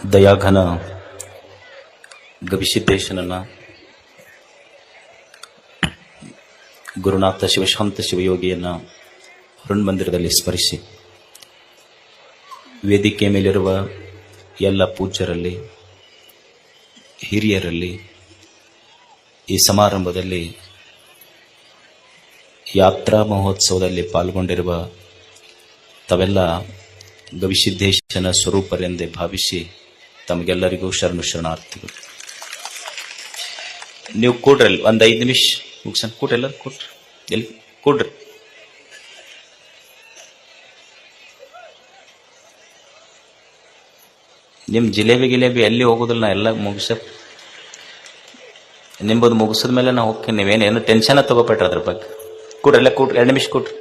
ದಯಾಘನ ಗವಿಸಿದ್ದೇಶನನ್ನ ಗುರುನಾಥ ಶಿವಶಾಂತ ಶಿವಯೋಗಿಯನ್ನ ಮಂದಿರದಲ್ಲಿ ಸ್ಮರಿಸಿ. ವೇದಿಕೆ ಮೇಲಿರುವ ಎಲ್ಲ ಪೂಜ್ಯರಲ್ಲಿ, ಹಿರಿಯರಲ್ಲಿ ಈ ಸಮಾರಂಭದಲ್ಲಿ ಯಾತ್ರಾ ಮಹೋತ್ಸವದಲ್ಲಿ ಪಾಲ್ಗೊಂಡಿರುವ ತಾವೆಲ್ಲ ಗವಿಸಿದ್ದೇಶನ ಸ್ವರೂಪರೆಂದೇ ಭಾವಿಸಿ ತಮಗೆಲ್ಲರಿಗೂ ಶರಣು ಶರಣಾರ್ಥಿಗಳು. ನೀವು ಕೂಡ್ರಲ್ ಒಂದ್ ಐದು ನಿಮಿಷ ಮುಗಿಸನ್, ಕೂಡ್ರಿ ಎಲ್ಲ ಕೂಡ್ರಿ. ಎಲ್ಲಿ? ಕೂಡ್ರಿ. ನಿಮ್ ಜಿಲೇಬಿ ಗಿಲೇಬಿ ಎಲ್ಲಿ ಹೋಗುದಿಲ್ಲ, ನಾ ಎಲ್ಲ ಮುಗಿಸ, ನಿಂಬದು ಮುಗಿಸಿದ ಮೇಲೆ ನಾ ಹೋಗ್ತೀನಿ. ನೀವೇನು, ಏನು ಟೆನ್ಷನ್ ತಗೋಬೇಟ್ರಿ ಅದ್ರ ಬಗ್ಗೆ. ಕೂಡ್ರಿ, ಎಲ್ಲ ಕೂಡ್ರಿ. ಎರಡು ನಿಮಿಷ ಕೂಡ್ರಿ.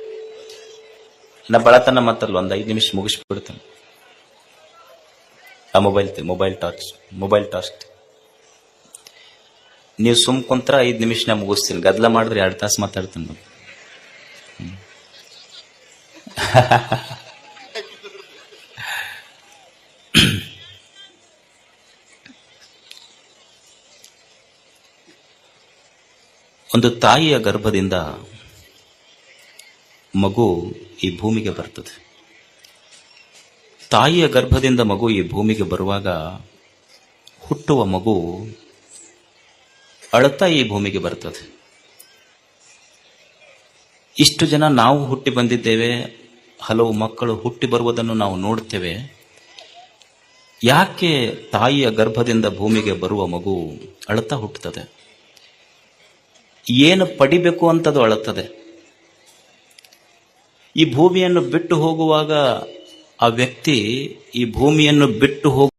ನಾ ಬಳತನ ಮತ್ತಲ್ಲ ಒಂದ್ ಐದು ನಿಮಿಷ ಮುಗಿಸ್ಬಿಡ್ತೇನೆ. ಆ mobile mobile torch mobile torch ನೀವು ಸುಮ್ ಕುಂತ್ರ ಐದು ನಿಮಿಷ ನಾ ಮುಗಿಸ್ತೀನಿ ಗದ್ಲ ಮಾಡಿದ್ರೆ ಎರಡು ತಾಸು ಮಾತಾಡ್ತೀನಿ. ಒಂದು ತಾಯಿಯ ಗರ್ಭದಿಂದ ಮಗು ಈ ಭೂಮಿಗೆ ಬರ್ತದೆ. ತಾಯಿಯ ಗರ್ಭದಿಂದ ಮಗು ಈ ಭೂಮಿಗೆ ಬರುವಾಗ ಹುಟ್ಟುವ ಮಗು ಅಳತಾ ಈ ಭೂಮಿಗೆ ಬರ್ತದೆ ಇಷ್ಟು ಜನ ನಾವು ಹುಟ್ಟಿ ಬಂದಿದ್ದೇವೆ, ಹಲವು ಮಕ್ಕಳು ಹುಟ್ಟಿ ಬರುವುದನ್ನು ನಾವು ನೋಡ್ತೇವೆ. ಯಾಕೆ ತಾಯಿಯ ಗರ್ಭದಿಂದ ಭೂಮಿಗೆ ಬರುವ ಮಗು ಅಳತ ಹುಟ್ಟುತ್ತದೆ? ಏನು ಪಡಿಬೇಕು ಅಂತದು ಅಳುತ್ತದೆ. ಈ ಭೂಮಿಯನ್ನು ಬಿಟ್ಟು ಹೋಗುವಾಗ ಆ ವ್ಯಕ್ತಿ ಈ ಭೂಮಿಯನ್ನು ಬಿಟ್ಟು ಹೋಗ